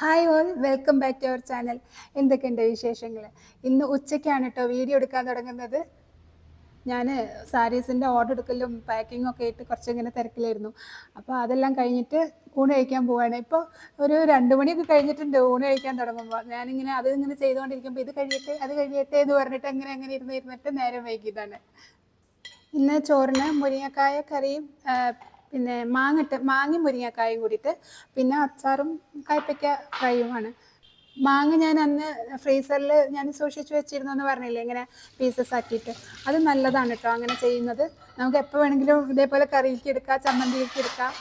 Hi all welcome back to our channel എന്തൊക്കെയുണ്ട് വിശേഷങ്ങൾ? ഇന്ന് ഉച്ചയ്ക്കാണ് കേട്ടോ വീഡിയോ എടുക്കാൻ തുടങ്ങുന്നത്. ഞാൻ സാരീസിന്റെ ഓർഡർ എടുക്കലും പാക്കിംഗ് ഒക്കെ ആയിട്ട് കുറച്ചിങ്ങനെ തിരക്കിലായിരുന്നു. അപ്പോൾ അതെല്ലാം കഴിഞ്ഞിട്ട് ഊണ് കഴിക്കാൻ പോവാണ്. ഇപ്പോൾ ഒരു രണ്ട് മണിയൊക്കെ കഴിഞ്ഞിട്ടുണ്ട് ഊണ് കഴിക്കാൻ തുടങ്ങുമ്പോൾ ഞാനിങ്ങനെ അത് ഇങ്ങനെ ചെയ്തുകൊണ്ടിരിക്കുമ്പോൾ ഇത് കഴിയട്ടെ അത് കഴിയട്ടെ എന്ന് പറഞ്ഞിട്ട് അങ്ങനെ അങ്ങനെ ഇരുന്ന് ഇരുന്നിട്ട് നേരം വൈകിയതാണ്. ഇന്ന് ചോറിന് മുരിങ്ങക്കായ കറിയും പിന്നെ മാങ്ങിട്ട് മാങ്ങയും മുരിങ്ങക്കായും കൂടിയിട്ട് പിന്നെ അച്ചാറും കായ്പയ്ക്ക ഫ്രൈയുമാണ് മാങ്ങ ഞാൻ അന്ന് ഫ്രീസറിൽ ഞാൻ സൂക്ഷിച്ച് വെച്ചിരുന്നു എന്ന് പറഞ്ഞില്ലേ ഇങ്ങനെ പീസസ് ആക്കിയിട്ട്. അത് നല്ലതാണ് കേട്ടോ അങ്ങനെ ചെയ്യുന്നത്. നമുക്ക് എപ്പോൾ വേണമെങ്കിലും ഇതേപോലെ കറിയിലേക്ക് എടുക്കാം ചമ്മന്തിയിലേക്ക് എടുക്കാം.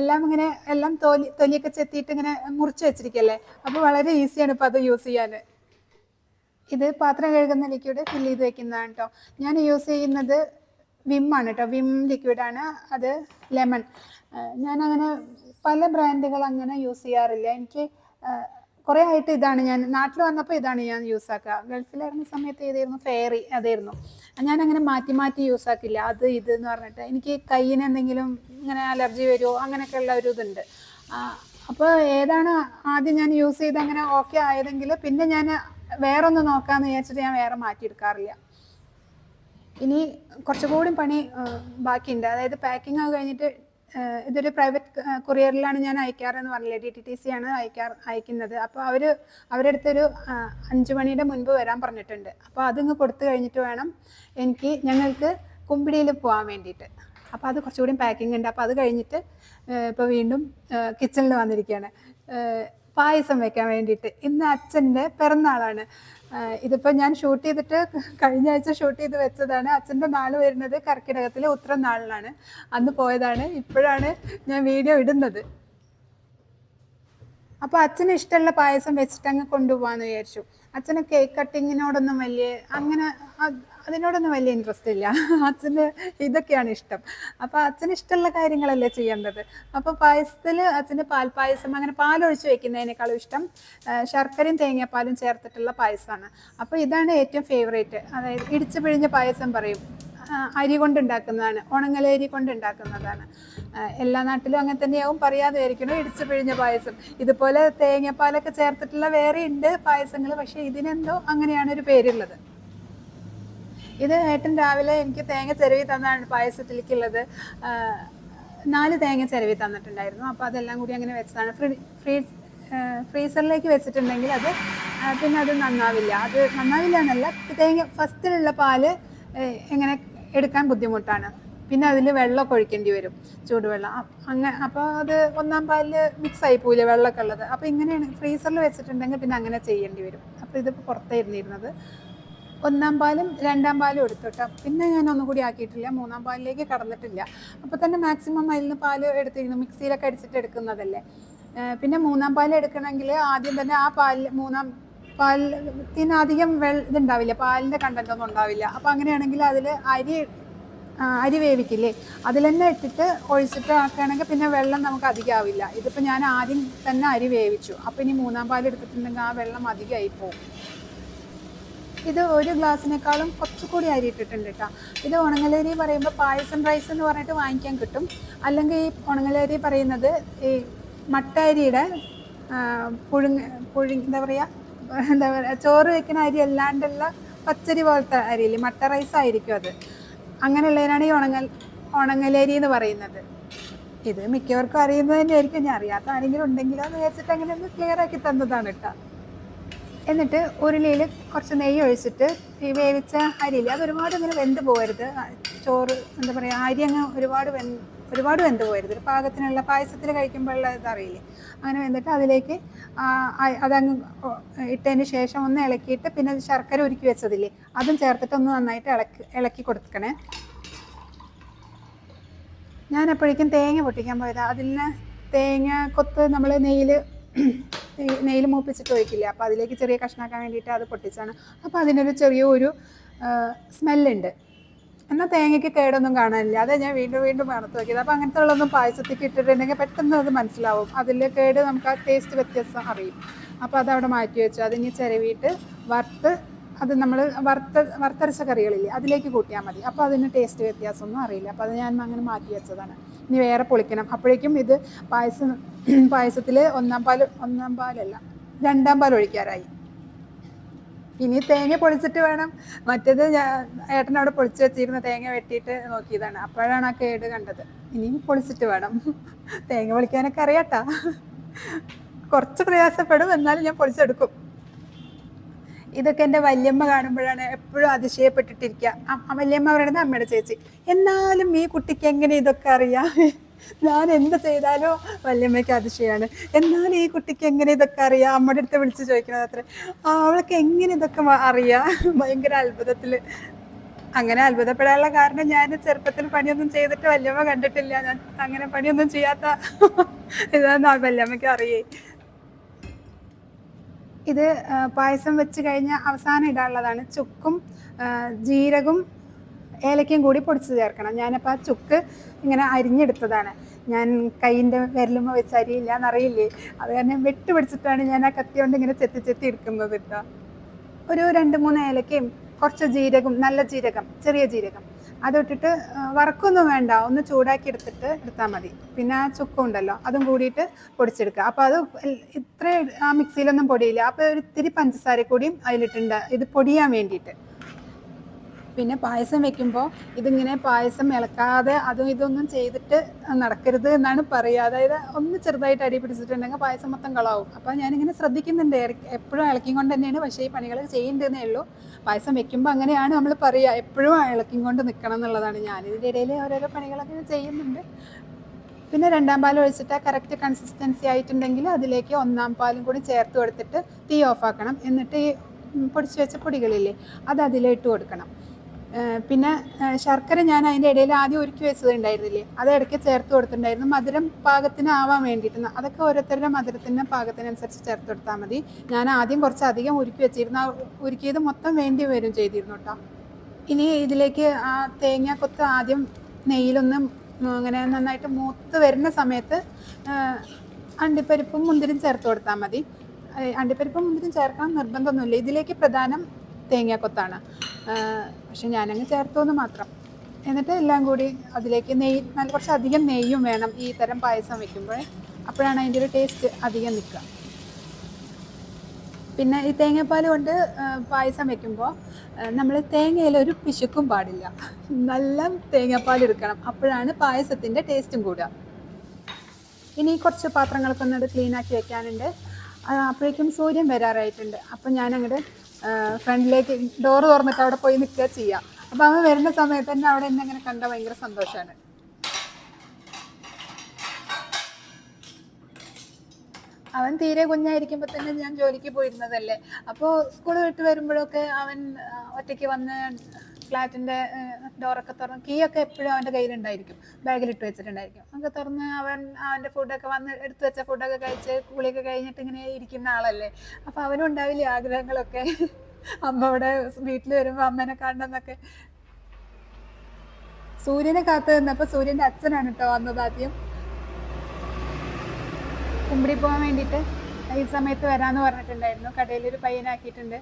എല്ലാം ഇങ്ങനെ എല്ലാം തൊലി തൊലിയൊക്കെ ചെത്തിയിട്ട് ഇങ്ങനെ മുറിച്ച് വെച്ചിരിക്കല്ലേ? അപ്പോൾ വളരെ ഈസിയാണ് ഇപ്പോൾ അത് യൂസ് ചെയ്യാൻ ഇത് പാത്രം കഴുകുന്ന ലിക്വിഡ് ഫില്ല് ചെയ്ത് വെക്കുന്നതാണ് കേട്ടോ ഞാൻ യൂസ് ചെയ്യുന്നത് വിം ആണ് കേട്ടോ. വിം ലിക്വിഡാണ് അത് ലെമൺ ഞാൻ അങ്ങനെ പല ബ്രാൻഡുകൾ അങ്ങനെ യൂസ് ചെയ്യാറില്ല. എനിക്ക് കുറേ ആയിട്ട് ഇതാണ് ഞാൻ നാട്ടിൽ വന്നപ്പോൾ ഇതാണ് ഞാൻ യൂസ് ആക്കുക ഗൾഫിലായിരുന്ന സമയത്ത് ഏതായിരുന്നു? ഫെയറി അതായിരുന്നു. ഞാൻ അങ്ങനെ മാറ്റി മാറ്റി യൂസ് ആക്കില്ല. അത് ഇത് എന്ന് പറഞ്ഞിട്ട്. എനിക്ക് കയ്യിന് എന്തെങ്കിലും ഇങ്ങനെ അലർജി വരുമോ അങ്ങനെയൊക്കെ ഉള്ള ഒരു ഇതുണ്ട്. അപ്പോൾ ഏതാണ് ആദ്യം ഞാൻ യൂസ് ചെയ്ത് അങ്ങനെ ഓക്കെ ആയതെങ്കിൽ പിന്നെ ഞാൻ വേറെ ഒന്ന് നോക്കാമെന്ന് വിചാരിച്ചിട്ട് ഞാൻ വേറെ മാറ്റിയെടുക്കാറില്ല ഇനി കുറച്ചുകൂടി പണി ആ, ബാക്കിയുണ്ട്. അതായത് പാക്കിംഗ് ഒക്കെ കഴിഞ്ഞിട്ട് ഇതൊരു പ്രൈവറ്റ് കൊറിയറിലാണ് ഞാൻ അയക്കാറെന്ന് പറഞ്ഞില്ലേ? ഡി ടി ടി സി ആണ് അയക്കാർ അയക്കുന്നത്. അപ്പോൾ അവർ അവരുടെ അടുത്തൊരു ആ, അഞ്ച് മണിയുടെ മുൻപ് വരാൻ പറഞ്ഞിട്ടുണ്ട്. അപ്പോൾ അതിങ്ങ് കൊടുത്തു കഴിഞ്ഞിട്ട് വേണം എനിക്ക് ഞങ്ങൾക്ക് കുമ്പിടിയിൽ പോകാൻ വേണ്ടിയിട്ട്. അപ്പോൾ അത് കുറച്ചുകൂടി പാക്കിംഗ് ഉണ്ട്. അപ്പോൾ അത് കഴിഞ്ഞിട്ട് ഇപ്പോൾ വീണ്ടും കിച്ചണിൽ വന്നിരിക്കുകയാണ് ആ, പായസം വെക്കാൻ വേണ്ടിയിട്ട്. ഇന്ന് അച്ഛന്റെ പിറന്നാളാണ്. ഇതിപ്പോൾ ഇതിപ്പോ ഞാൻ ഷൂട്ട് ചെയ്തിട്ട് കഴിഞ്ഞ ആഴ്ച ഷൂട്ട് ചെയ്ത് വെച്ചതാണ്. അച്ഛന്റെ നാൾ വരുന്നത് കർക്കിടകത്തിലെ ഉത്തരം നാളിലാണ് അന്ന് പോയതാണ്. ഇപ്പോഴാണ് ഞാൻ വീഡിയോ ഇടുന്നത്. അപ്പോൾ അച്ഛന് ഇഷ്ടമുള്ള പായസം വെച്ചിട്ട് അങ്ങ് കൊണ്ടുപോകാന്ന് വിചാരിച്ചു. അച്ഛന് കേക്ക് കട്ടിങ്ങിനോടൊന്നും വലിയ അങ്ങനെ അതിനോടൊന്നും വലിയ ഇൻട്രസ്റ്റ് ഇല്ല. അച്ഛന് ഇതൊക്കെയാണ് ഇഷ്ടം. അപ്പോൾ അച്ഛന് ഇഷ്ടമുള്ള കാര്യങ്ങളല്ലേ ചെയ്യേണ്ടത്? അപ്പോൾ പായസത്തിൽ അച്ഛന് പാൽപ്പായസം അങ്ങനെ പാലൊഴിച്ച് വെക്കുന്നതിനേക്കാളും ഇഷ്ടം ശർക്കരയും തേങ്ങാപ്പാലും ചേർത്തിട്ടുള്ള പായസമാണ്. അപ്പോൾ ഇതാണ് ഏറ്റവും ഫേവറേറ്റ് അതായത് ഇടിച്ചു പിഴിഞ്ഞ പായസം പറയും. അരി കൊണ്ടുണ്ടാക്കുന്നതാണ് ഉണങ്ങലരി കൊണ്ടുണ്ടാക്കുന്നതാണ് എല്ലാ നാട്ടിലും അങ്ങനെ തന്നെയാവും. പറയാതെ ആയിരിക്കണം ഇടിച്ചു പിഴിഞ്ഞ പായസം? ഇതുപോലെ തേങ്ങാപ്പാലൊക്കെ ചേർത്തിട്ടുള്ള വേറെ ഉണ്ട് പായസങ്ങൾ പക്ഷേ ഇതിനെന്തോ അങ്ങനെയാണ് ഒരു പേരുള്ളത്. ഇത് ഏട്ടൻ രാവിലെ എനിക്ക് തേങ്ങ ചെരുവി തന്നാണ് പായസത്തിലേക്കുള്ളത് നാല് തേങ്ങ ചെരുവി തന്നിട്ടുണ്ടായിരുന്നു. അപ്പോൾ അതെല്ലാം കൂടി അങ്ങനെ വെച്ചതാണ്. ഫ്രീ ഫ്രീ ഫ്രീസറിലേക്ക് വെച്ചിട്ടുണ്ടെങ്കിൽ അത് പിന്നെ അത് നന്നാവില്ല. അത് നന്നാവില്ല എന്നല്ല തേങ്ങ ഫസ്റ്റിലുള്ള പാൽ എങ്ങനെ എടുക്കാൻ ബുദ്ധിമുട്ടാണ്. പിന്നെ അതിൽ വെള്ളമൊക്കെ ഒഴിക്കേണ്ടി വരും ചൂടുവെള്ളം. അങ്ങനെ അപ്പോൾ അത് ഒന്നാം പാലിൽ മിക്സ് ആയി പോയില്ലേ വെള്ളമൊക്കെ ഉള്ളത്. അപ്പോൾ ഇങ്ങനെയാണ് ഫ്രീസറിൽ വെച്ചിട്ടുണ്ടെങ്കിൽ പിന്നെ അങ്ങനെ ചെയ്യേണ്ടി വരും. അപ്പോൾ ഇതിപ്പോൾ പുറത്തായിരുന്നിരുന്നത് ഒന്നാം പാലും രണ്ടാം പാലും എടുത്തു പിന്നെ ഞാൻ ഒന്നും കൂടി ആക്കിയിട്ടില്ല. മൂന്നാം പാലിലേക്ക് കടന്നിട്ടില്ല. അപ്പോൾ തന്നെ മാക്സിമം അതിൽ നിന്ന് പാൽ എടുത്തിരുന്നു. മിക്സിയിലൊക്കെ അടിച്ചിട്ട് എടുക്കുന്നതല്ലേ. പിന്നെ മൂന്നാം പാൽ എടുക്കണമെങ്കിൽ ആദ്യം തന്നെ ആ പാലിൽ മൂന്നാം പാലിന് അധികം വെള്ള ഇതുണ്ടാവില്ല. പാലിന്റെ കണ്ടന്റ് ഒന്നും ഉണ്ടാവില്ല. അപ്പോൾ അങ്ങനെയാണെങ്കിൽ അതിൽ അരി അരി വേവിക്കില്ലേ? അതിൽ തന്നെ ഇട്ടിട്ട് ഒഴിച്ചിട്ട് ആക്കുകയാണെങ്കിൽ പിന്നെ വെള്ളം നമുക്ക് അധികം ആവില്ല. ഇതിപ്പോൾ ഞാൻ ആദ്യം തന്നെ അരി വേവിച്ചു. അപ്പോൾ ഇനി മൂന്നാം പാൽ എടുത്തിട്ടുണ്ടെങ്കിൽ ആ വെള്ളം അധികമായി പോകും. ഇത് ഒരു ഗ്ലാസ്സിനേക്കാളും കുറച്ചുകൂടി അരി ഇട്ടിട്ടുണ്ട് കേട്ടോ. ഇത് ഉണങ്ങലരി പറയുമ്പോൾ പായസം റൈസ് എന്ന് പറഞ്ഞിട്ട് വാങ്ങിക്കാൻ കിട്ടും. അല്ലെങ്കിൽ ഈ ഉണങ്ങലരി പറയുന്നത് ഈ മട്ട അരിയുടെ ആ, പുഴുങ്ങ പുഴുങ്ങ എന്താ പറയുക എന്താ പറയുക ചോറ് വെക്കുന്ന അരി അല്ലാണ്ടുള്ള പച്ചരി പോലത്തെ അരിയില്ലേ മട്ട റൈസ് ആയിരിക്കും അത്. അങ്ങനെയുള്ളതിനാണ് ഈ ഉണങ്ങൽ ഉണങ്ങലരി എന്ന് പറയുന്നത്. ഇത് മിക്കവർക്കും അറിയുന്നത് തന്നെയായിരിക്കും. ഞാൻ അറിയാത്ത ആരെങ്കിലും ഉണ്ടെങ്കിലോ എന്ന് വെച്ചിട്ട് അങ്ങനെ ഒന്ന് ക്ലിയർ ആക്കി തന്നതാണ് കേട്ടോ. എന്നിട്ട് ഉരുളിയിൽ കുറച്ച് നെയ്യ് ഒഴിച്ചിട്ട് ഈ വേവിച്ച അരിയിൽ അത് ഒരുപാട് ഇങ്ങനെ വെന്ത് പോകരുത്. ചോറ് എന്താ പറയുക അരി അങ്ങ് ഒരുപാട് വെ ഒരുപാട് വെന്ത് പോകരുത്. ഒരു പാകത്തിനുള്ള പായസത്തിൽ കഴിക്കുമ്പോഴുള്ള ഇതറിയില്ലേ അങ്ങനെ വെന്തിട്ട് അതിലേക്ക് അതങ്ങ് ഇട്ടതിന് ശേഷം ഒന്ന് ഇളക്കിയിട്ട് പിന്നെ ശർക്കര ഉരുക്കി വെച്ചതില്ലേ അതും ചേർത്തിട്ട് ഒന്ന് നന്നായിട്ട് ഇളക്കി ഇളക്കി കൊടുക്കണേ. ഞാൻ അപ്പോഴേക്കും തേങ്ങ പൊട്ടിക്കാൻ പോയതാണ് അതിൽ തേങ്ങ കൊത്ത് നമ്മൾ നെയ്യിൽ നെയ്യിൽ മൂപ്പിച്ചിട്ട് ഒഴിക്കില്ല? അപ്പോൾ അതിലേക്ക് ചെറിയ കഷ്ണാക്കാൻ വേണ്ടിയിട്ട് അത് പൊട്ടിച്ചാണ്. അപ്പോൾ അതിനൊരു ചെറിയ ഒരു സ്മെല്ലുണ്ട്. എന്നാൽ തേങ്ങയ്ക്ക് കേടൊന്നും കാണാനില്ല. അതെ ഞാൻ വീണ്ടും വീണ്ടും മണത്ത് നോക്കിയത് അപ്പോൾ അങ്ങനത്തെ ഉള്ളതൊന്നും പായസത്തേക്ക് ഇട്ടിട്ടുണ്ടെങ്കിൽ പെട്ടെന്ന് അത് മനസ്സിലാവും. അതിൽ കേട് നമുക്ക് ആ ടേസ്റ്റ് വ്യത്യാസം അറിയും. അപ്പോൾ അതവിടെ മാറ്റി വെച്ചു. അതിന് ചിരവിയിട്ട് വറുത്ത് അത് നമ്മൾ വറുത്ത വറുത്തരച്ച കറികളില്ലേ അതിലേക്ക് കൂട്ടിയാൽ മതി. അപ്പോൾ അതിന് ടേസ്റ്റ് വ്യത്യാസമൊന്നും അറിയില്ല. അപ്പോൾ അത് ഞാൻ അങ്ങനെ മാറ്റി വെച്ചതാണ്. ഇനി വേറെ പൊളിക്കണം. അപ്പോഴേക്കും ഇത് പായസം പായസത്തിൽ ഒന്നാം പാൽ ഒന്നാം പാലല്ല രണ്ടാം പാൽ ഒഴിക്കാറായി. ഇനി തേങ്ങ പൊളിച്ചിട്ട് വേണം. മറ്റേത് ഏട്ടൻ അവിടെ പൊളിച്ച് വെച്ചിരുന്ന തേങ്ങ വെട്ടിയിട്ട് നോക്കിയതാണ്. അപ്പോഴാണ് ആ കേട് കണ്ടത്. ഇനി പൊളിച്ചിട്ട് വേണം. തേങ്ങ പൊളിക്കാനൊക്കെ അറിയാട്ടാ. കുറച്ച് പ്രയാസപ്പെടും എന്നാലും ഞാൻ പൊളിച്ചെടുക്കും. ഇതൊക്കെ എന്റെ വല്യമ്മ കാണുമ്പോഴാണ് എപ്പോഴും അതിശയപ്പെട്ടിട്ടിരിക്കുക. വല്യമ്മ പറയുന്നത് അമ്മയുടെ ചേച്ചി. എന്നാലും ഈ കുട്ടിക്ക് എങ്ങനെ ഇതൊക്കെ അറിയാം? ഞാൻ എന്ത് ചെയ്താലോ വല്യമ്മയ്ക്ക് അതിശയമാണ്. എന്നാലും ഈ കുട്ടിക്ക് എങ്ങനെ ഇതൊക്കെ അറിയാം? അമ്മയുടെ അടുത്ത് വിളിച്ച് ചോദിക്കണത് അത്ര. അവൾക്ക് എങ്ങനെ ഇതൊക്കെ അറിയാം? ഭയങ്കര അത്ഭുതത്തിൽ അങ്ങനെ അത്ഭുതപ്പെടാനുള്ള കാരണം ഞാൻ ചെറുപ്പത്തിൽ പണിയൊന്നും ചെയ്തിട്ട് വല്യമ്മ കണ്ടിട്ടില്ല. ഞാൻ അങ്ങനെ പണിയൊന്നും ചെയ്യാത്ത ഇതാണ് വല്യമ്മയ്ക്ക് അറിയേ ഇത് പായസം വെച്ച് കഴിഞ്ഞ അവസാനം ഇടാനുള്ളതാണ്. ചുക്കും ജീരകും ജീരകവും ഏലക്കയും കൂടി പൊടിച്ച് ചേർക്കണം. ഞാനപ്പോൾ ആ ചുക്ക് ഇങ്ങനെ അരിഞ്ഞെടുത്തതാണ്. ഞാൻ കൈയിന്റെ വിരലുമ്പോൾ വെച്ച് അരിയില്ല എന്നറിയില്ലേ അത് കാരണം വെട്ട് പിടിച്ചിട്ടാണ് ഞാൻ ആ കത്തി കൊണ്ട് ഇങ്ങനെ ചെത്തി ചെത്തി എടുക്കുന്നത് കേട്ടോ. ഒരു രണ്ട് മൂന്ന് ഏലക്കയും കുറച്ച് ജീരകം നല്ല ജീരകം ചെറിയ ജീരകം. അതിട്ടിട്ട് വറക്കൊന്നും വേണ്ട. ഒന്ന് ചൂടാക്കി എടുത്തിട്ട് എടുത്താൽ മതി. പിന്നെ ആ ചുക്കും ഉണ്ടല്ലോ അതും കൂടിയിട്ട് പൊടിച്ചെടുക്കുക. അപ്പോൾ അത് ഇത്രയും ഇത്ര ആ മിക്സിയിലൊന്നും പൊടിയില്ല. അപ്പോൾ ഒരു ഇത്തിരി പഞ്ചസാര കൂടിയും അതിലിട്ടുണ്ട്. ഇത് പൊടിയാൻ വേണ്ടിയിട്ട്. പിന്നെ പായസം വെക്കുമ്പോൾ ഇതിങ്ങനെ പായസം ഇളക്കാതെ അതും ഇതൊന്നും ചെയ്തിട്ട് നടക്കരുത് എന്നാണ് പറയുക അതായത് ഒന്ന് ചെറുതായിട്ട് അടി പിടിച്ചിട്ടുണ്ടെങ്കിൽ പായസം മൊത്തം കളാവും. അപ്പോൾ ഞാനിങ്ങനെ ശ്രദ്ധിക്കുന്നുണ്ട്. എപ്പോഴും ഇളക്കിയും കൊണ്ട് തന്നെയാണ്. പക്ഷേ ഈ പണികൾ ചെയ്യേണ്ടതെന്നേ ഉള്ളൂ. പായസം വെക്കുമ്പോൾ അങ്ങനെയാണ് നമ്മൾ പറയുക എപ്പോഴും ഇളക്കിയും കൊണ്ട് നിൽക്കണം എന്നുള്ളതാണ് ഞാനിതിന്റെ ഇടയിൽ ഓരോരോ പണികളൊക്കെ ചെയ്യുന്നുണ്ട്. പിന്നെ രണ്ടാം പാൽ ഒഴിച്ചിട്ട് കറക്റ്റ് കൺസിസ്റ്റൻസി ആയിട്ടുണ്ടെങ്കിൽ അതിലേക്ക് ഒന്നാം പാലും കൂടി ചേർത്ത് കൊടുത്തിട്ട് തീ ഓഫാക്കണം എന്നിട്ട് ഈ പൊടിച്ച് വെച്ച പൊടികളില്ലേ അത് അതിലിട്ട് കൊടുക്കണം. പിന്നെ ശർക്കര ഞാൻ അതിന്റെ ഇടയിൽ ആദ്യം ഒരുക്കി വെച്ചതുണ്ടായിരുന്നില്ലേ? അത് ഇടയ്ക്ക് ചേർത്ത് കൊടുത്തിട്ടുണ്ടായിരുന്നു. മധുരം പാകത്തിന് ആവാൻ വേണ്ടിയിട്ട് അതൊക്കെ ഓരോരുത്തരുടെ മധുരത്തിന്റെ പാകത്തിനനുസരിച്ച് ചേർത്ത് കൊടുത്താൽ മതി. ഞാൻ ആദ്യം കുറച്ച് അധികം ഉരുക്കി വെച്ചിരുന്നു. ഉരുക്കിയത് മൊത്തം വേണ്ടി വരും ചെയ്തിരുന്നു കേട്ടോ ഇനി ഇതിലേക്ക് ആ തേങ്ങ കൊത്ത് ആദ്യം നെയ്യിലൊന്ന് അങ്ങനെ നന്നായിട്ട് മൂത്ത് വരുന്ന സമയത്ത് അണ്ടിപ്പരിപ്പും മുന്തിരിയും ചേർത്ത് കൊടുത്താൽ മതി. അണ്ടിപ്പരിപ്പും മുന്തിരിയും ചേർക്കാൻ നിർബന്ധമൊന്നുമില്ല. ഇതിലേക്ക് പ്രധാനം തേങ്ങാക്കൊത്താണ്. പക്ഷെ ഞാനങ്ങ് ചേർത്തോന്ന് മാത്രം. എന്നിട്ട് എല്ലാം കൂടി അതിലേക്ക് നെയ്യ് നല്ല കുറച്ച് അധികം നെയ്യും വേണം ഈ തരം പായസം വെക്കുമ്പോൾ അപ്പോഴാണ് അതിന്റെ ഒരു ടേസ്റ്റ് അധികം നിൽക്കുക. പിന്നെ ഈ തേങ്ങാപ്പാൽ കൊണ്ട് പായസം വെക്കുമ്പോൾ നമ്മൾ തേങ്ങയിൽ ഒരു പിശുക്കും പാടില്ല. നല്ല തേങ്ങാപ്പാൽ എടുക്കണം. അപ്പോഴാണ് പായസത്തിന്റെ ടേസ്റ്റും കൂടുക. ഇനി കുറച്ച് ക്ലീൻ ആക്കി വെക്കാനുണ്ട്. അപ്പോഴേക്കും സൂര്യൻ വരാറായിട്ടുണ്ട്. അപ്പം ഞാൻ അങ്ങോട്ട് ഫ്രണ്ടിലേക്ക് ഡോറ് തുറന്നിട്ട് അവിടെ പോയി നിൽക്കുക ചെയ്യാം. അപ്പം അവൻ വരുന്ന സമയത്ത് തന്നെ അവിടെ എന്നെ അങ്ങനെ കണ്ട ഭയങ്കര സന്തോഷമാണ് അവൻ തീരെ കുഞ്ഞായിരിക്കുമ്പോൾ തന്നെ ഞാൻ ജോലിക്ക് പോയിരുന്നതല്ലേ. അപ്പോൾ സ്കൂൾ വിട്ട് വരുമ്പോഴൊക്കെ അവൻ ഒറ്റയ്ക്ക് വന്ന് ഫ്ലാറ്റിന്റെ ഡോറൊക്കെ തുറന്ന് കീ ഒക്കെ എപ്പോഴും അവന്റെ കയ്യിലുണ്ടായിരിക്കും. ബാഗിലിട്ട് വെച്ചിട്ടുണ്ടായിരിക്കും. അതൊക്കെ തുറന്ന് അവൻ അവന്റെ ഫുഡൊക്കെ വന്ന് എടുത്തു വെച്ച ഫുഡൊക്കെ കഴിച്ച് കുളിയൊക്കെ കഴിഞ്ഞിട്ട് ഇങ്ങനെ ഇരിക്കുന്ന ആളല്ലേ. അപ്പോൾ അവനും ഉണ്ടാവില്ലേ ആഗ്രഹങ്ങളൊക്കെ? അമ്മ വീട്ടിൽ വരുമ്പോൾ അമ്മേനെ കാണണമെന്നൊക്കെ സൂര്യനെ കാത്തു നിന്നപ്പോൾ സൂര്യന്റെ അച്ഛനാണ് കേട്ടോ വന്നത് ആദ്യം. കുമ്പിടി പോകാൻ വേണ്ടിയിട്ട് ഈ സമയത്ത് വരാമെന്ന് പറഞ്ഞിട്ടുണ്ടായിരുന്നു. കടയിൽ ഒരു പയ്യനാക്കിയിട്ടുണ്ട്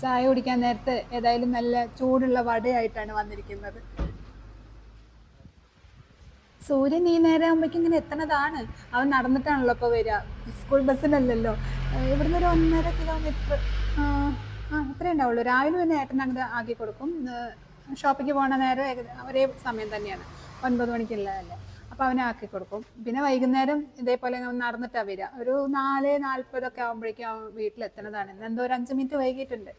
ചായ കുടിക്കാൻ നേരത്ത് ഏതായാലും നല്ല ചൂടുള്ള വടയായിട്ടാണ് വന്നിരിക്കുന്നത്. സൂര്യൻ ഈ നേരം ആകുമ്പോഴേക്കും ഇങ്ങനെ എത്തണതാണ്. അവൻ നടന്നിട്ടാണല്ലോ ഇപ്പോൾ വരിക. സ്കൂൾ ബസ്സിനല്ലല്ലോ ഇവിടുന്ന് ഒരു ഒന്നര കിലോമീറ്റർ ആ അത്രേ ഉണ്ടാവുള്ളൂ. രാവിലെ തന്നെ ഏട്ടൻ അങ്ങോട്ട് ആക്കി കൊടുക്കും. ഷോപ്പിക്ക് പോണ നേരം ഒരേ സമയം തന്നെയാണ്. ഒൻപത് മണിക്കുള്ളതല്ലേ അപ്പോൾ അവനെ ആക്കി കൊടുക്കും. പിന്നെ വൈകുന്നേരം ഇതേപോലെ നടന്നിട്ടാ നടന്നിട്ടാണ് വരിക. ഒരു നാല് നാൽപ്പതൊക്കെ ആകുമ്പോഴേക്കും അവൻ വീട്ടിലെത്തണതാണ് ഇന്ന് എന്തോ ഒരു അഞ്ച് മിനിറ്റ് വൈകിട്ടുണ്ട്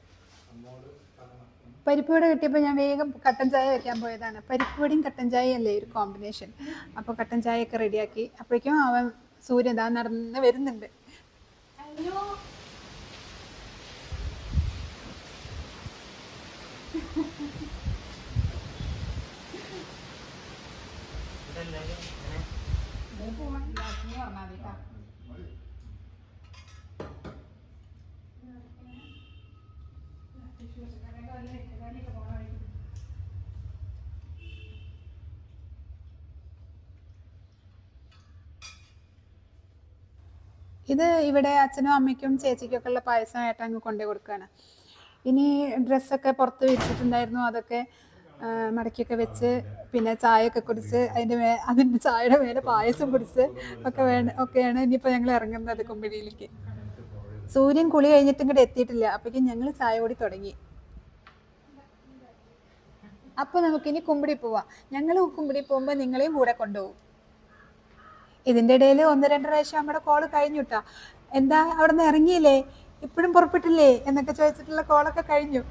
പരിപ്പ് വട കിട്ടിയപ്പോൾ ഞാൻ വേഗം കട്ടൻ ചായ വെക്കാൻ പോയതാണ്. പരിപ്പ് വടയും കട്ടൻ ചായയും അല്ലേ ഒരു കോമ്പിനേഷൻ. അപ്പോൾ കട്ടൻ ചായയൊക്കെ റെഡിയാക്കി. അപ്പോഴേക്കും അവൻ സൂര്യൻ നടന്ന് വരുന്നുണ്ട്. ഇത് ഇവിടെ അച്ഛനും അമ്മയ്ക്കും ചേച്ചിക്കൊക്കെ ഉള്ള പായസമായിട്ട് അങ്ങ് കൊണ്ടു കൊടുക്കുകയാണ്. ഇനി ഡ്രസ്സൊക്കെ പുറത്ത് വെച്ചിട്ടുണ്ടായിരുന്നു അതൊക്കെ മടക്കിയൊക്കെ വെച്ച് പിന്നെ ചായയൊക്കെ കുടിച്ച് അതിന്റെ മേ അതിന്റെ ചായയുടെ മേലെ പായസം കുടിച്ച് ഒക്കെ വേണം ഒക്കെയാണ് ഇനിയിപ്പോൾ ഞങ്ങൾ ഇറങ്ങുന്നത് കുമ്പിടിയിലേക്ക് സൂര്യൻ കുളി കഴിഞ്ഞിട്ട് ഇങ്ങോട്ട് എത്തിയിട്ടില്ല. അപ്പോഴേക്കും ഞങ്ങൾ ചായ കൂടി തുടങ്ങി. അപ്പോൾ നമുക്കിനി കുമ്പിടി പോവാം. ഞങ്ങൾ കുമ്പിടി പോകുമ്പോൾ നിങ്ങളെയും കൂടെ കൊണ്ടുപോകും. ഇതിന്റെ ഇടയിൽ ഒന്ന് രണ്ട് പ്രാവശ്യം നമ്മുടെ കോൾ കഴിഞ്ഞു എന്താ അവിടെ നിന്ന് ഇറങ്ങിയില്ലേ? ഇപ്പോഴും പുറപ്പെട്ടില്ലേ? എന്നൊക്കെ ചോദിച്ചിട്ടുള്ള കോളൊക്കെ കഴിഞ്ഞു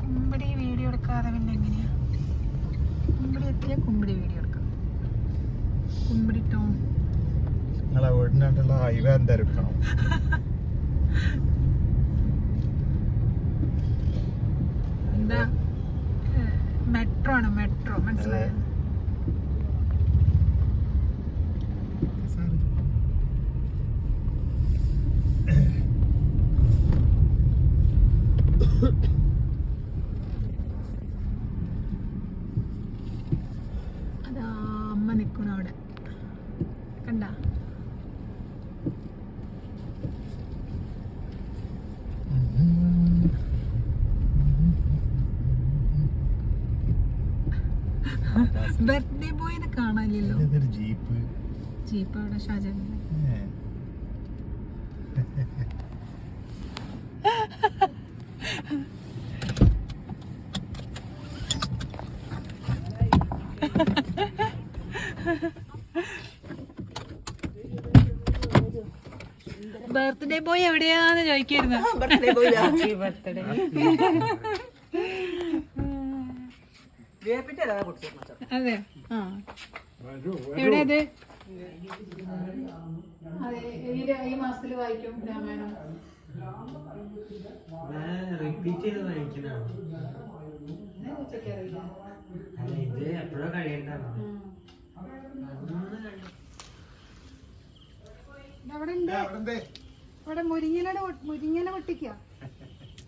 കുമ്പിടി വീഡിയോ എടുക്കാതെ പിന്നെ എങ്ങനെയാ കുമ്പിടി എത്തിയ കുമ്പിടി വീഡിയോ എടുക്കാം കുമ്പിടി ടൗൺ നിങ്ങളെ വീടിനായിട്ടുള്ള ഹൈവേ എന്തായാലും എന്താ മെട്രോ ആണ് മെട്രോ മനസ്സിലായോ അതാ അമ്മ നിൽക്കണം അവിടെ കണ്ട ബർത്ത്ഡേ ബോയിനെ കാണാനില്ലല്ലോ. ഇതൊരു ജീപ്പ്? ജീപ്പ് അവിടെ ഏ. ബർത്ത്ഡേ ബോയ് എവിടെയാന്ന് ചോദിക്കായിരുന്നു അതെ. ആ. എവിടെ അത് അതെ ഈ മാസത്തിൽ വായിക്കും രാമായണം. റിപ്പീറ്റ് ചെയ്ത് അല്ല ഇത് എപ്പോഴും കഴിയണ്ടാണ് അവിടെ ഉണ്ട്. അവിടെ മുരിങ്ങലയുടെ മുരിങ്ങല പൊട്ടിക്ക.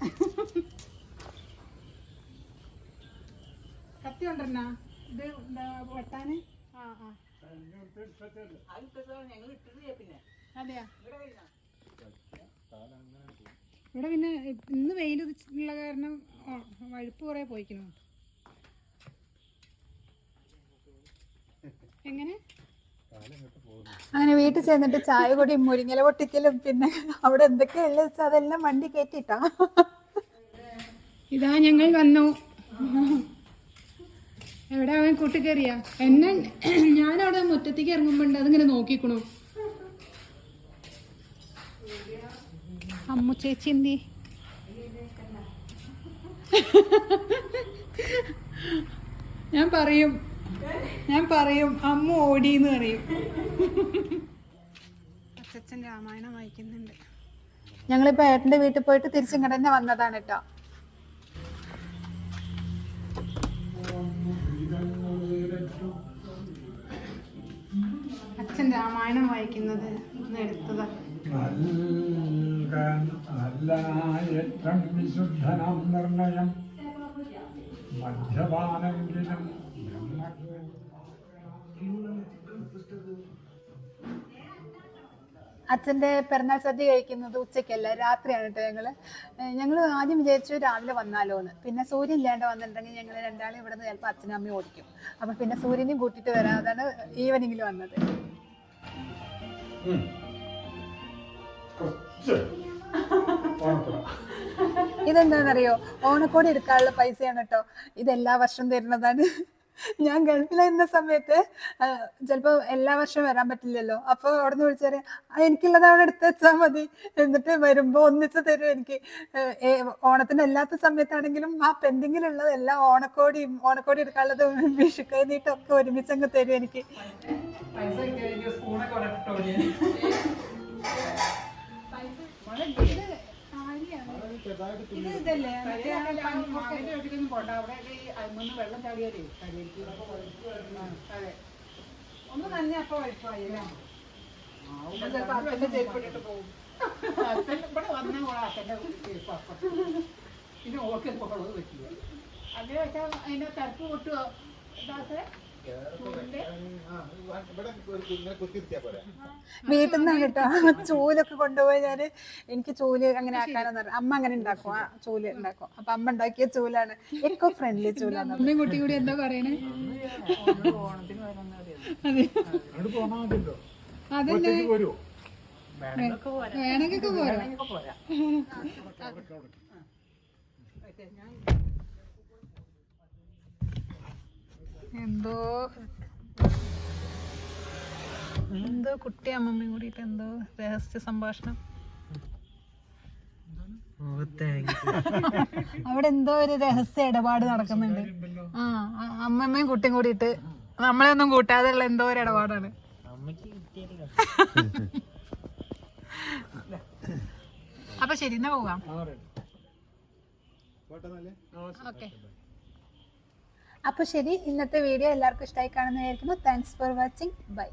കത്തി കൊണ്ടുവരണ ഇത് വെട്ടാന്? ആ ആ. അതെയാ? ഇവിടെ പിന്നെ ഇന്ന് വെയിൽ ഉള്ള കാരണം വഴുപ്പ് കുറെ പോയിക്കണോ. എങ്ങനെ? അങ്ങനെ വീട്ടിൽ ചെന്നിട്ട് ചായ കൂടി മുരിങ്ങല പൊട്ടിക്കലും പിന്നെ അവിടെ എന്തൊക്കെയുള്ള അതെല്ലാം വണ്ടി കയറ്റിട്ടാ ഇതാ ഞങ്ങൾ വന്നു. എവിടെ അവൻ കൂട്ടിക്കേറിയാ എന്നെ ഞാനവിടെ മുറ്റത്തേക്ക് ഇറങ്ങുമ്പോണ്ട് അതിങ്ങനെ നോക്കിക്കണു. അമ്മു ചേച്ചി എന്തി? ഞാൻ പറയും. ഞാൻ പറയും അമ്മ ഓടിന്ന് പറയും. അച്ഛൻ രാമായണം വായിക്കുന്നുണ്ട്. ഞങ്ങളിപ്പോ ഏട്ടന്റെ വീട്ടിൽ പോയിട്ട് തിരിച്ചിങ്ങോട്ട് തന്നെ വന്നതാണ് കേട്ടോ അച്ഛൻ രാമായണം വായിക്കുന്നത് എടുത്തതാ. വിശുദ്ധനാം നിർണയം. മദ്യപാനെങ്കിലും അച്ഛന്റെ പിറന്നാൾ സദ്യ കഴിക്കുന്നത് ഉച്ചയ്ക്കല്ല രാത്രിയാണ് കേട്ടോ ഞങ്ങൾ. ഞങ്ങൾ ആദ്യം വിചാരിച്ചു രാവിലെ വന്നാലോ എന്ന്. പിന്നെ സൂര്യൻ ഇല്ലാണ്ട് വന്നിട്ടുണ്ടെങ്കിൽ ഞങ്ങൾ രണ്ടാളും ഇവിടെ നിന്ന് ചിലപ്പോൾ അച്ഛനും അമ്മയും ഓടിക്കും. അപ്പൊ പിന്നെ സൂര്യനെയും കൂട്ടിയിട്ട് വരാതാണ് ഈവനിങ്ങിൽ വന്നത്. ഇതെന്താണെന്നറിയോ ഓണക്കോടി എടുക്കാനുള്ള പൈസയാണ് കേട്ടോ ഇത് എല്ലാ വർഷവും തരുന്നതാണ്. ഞാൻ ഗൾഫിലായിരുന്ന സമയത്ത് ചിലപ്പോൾ എല്ലാ വർഷവും വരാൻ പറ്റില്ലല്ലോ. അപ്പൊ അവിടെ നിന്ന് വിളിച്ചാൽ എനിക്കുള്ളത് അവിടെ എടുത്ത് വെച്ചാൽ മതി. എന്നിട്ട് വരുമ്പോൾ ഒന്നിച്ച് തരും എനിക്ക്. ഓണത്തിന് അല്ലാത്ത സമയത്താണെങ്കിലും ആ പെൻഡിങ്ങിലുള്ളത് എല്ലാ ഓണക്കോടിയും ഓണക്കോടി എടുക്കാനുള്ളതും വിഷുക്കൈ നീട്ടും ഒക്കെ ഒരുമിച്ച് അങ്ങ് തരും എനിക്ക്. ഇത് ഇതല്ലേ മറ്റേ ആ പഞ്ഞി- വെള്ളം ചാടിയാലേ കരിയേക്ക് അതെ ഒന്ന് തന്നെ അപ്പൊ വഴിപ്പായി അല്ലേ ചിലപ്പോ അച്ഛന്റെ ചെരുപ്പിട്ടിട്ട് പോകും അച്ഛൻ ഇവിടെ വന്ന കൂടെ അച്ഛന്റെ ചെരുപ്പ് അപ്പുറത്ത് പിന്നെ ഓക്കെ പോകണത് പറ്റില്ല അതേ വെച്ചാൽ അതിന്റെ തിരക്ക് പൊട്ടുവോ ദാസേ വീട്ടിൽ നിന്നാണ് കേട്ടോ. ചൂലൊക്കെ കൊണ്ടുപോയി ഞാൻ എനിക്ക് ചൂൽ അങ്ങനെ ആക്കാനൊന്നും അറിയാം അമ്മ അങ്ങനെ ഉണ്ടാക്കും. ആ ചൂൽ ഉണ്ടാക്കും. അപ്പൊ അമ്മ ഉണ്ടാക്കിയ ചൂലാണ്. എക്കോ ഫ്രണ്ട്ലി ചൂലാണ് അമ്മയും കുട്ടി കൂടി എന്താ പറയണേ? അതന്നെ. പോരുവോ വേണമെങ്കിൽ പോരാ എന്തോ? എന്തോ കുട്ടി അമ്മമ്മയും കൂടിയിട്ട് എന്തോ രഹസ്യ സംഭാഷണം. അവിടെ എന്തോ ഒരു രഹസ്യ ഇടപാട് നടക്കുന്നുണ്ട്. ആ അമ്മമ്മയും കുട്ടിയും കൂടിയിട്ട്. നമ്മളെ ഒന്നും കൂട്ടാതെയുള്ള എന്തോ ഒരു ഇടപാടാണ്. അപ്പൊ ശരി എന്നാ പോകാം. ഓക്കെ. അപ്പൊ ശരി ഇന്നത്തെ വീഡിയോ എല്ലാവർക്കും ഇഷ്ടമായി കാണുന്നതായിരിക്കുന്നു. Thanks for watching bye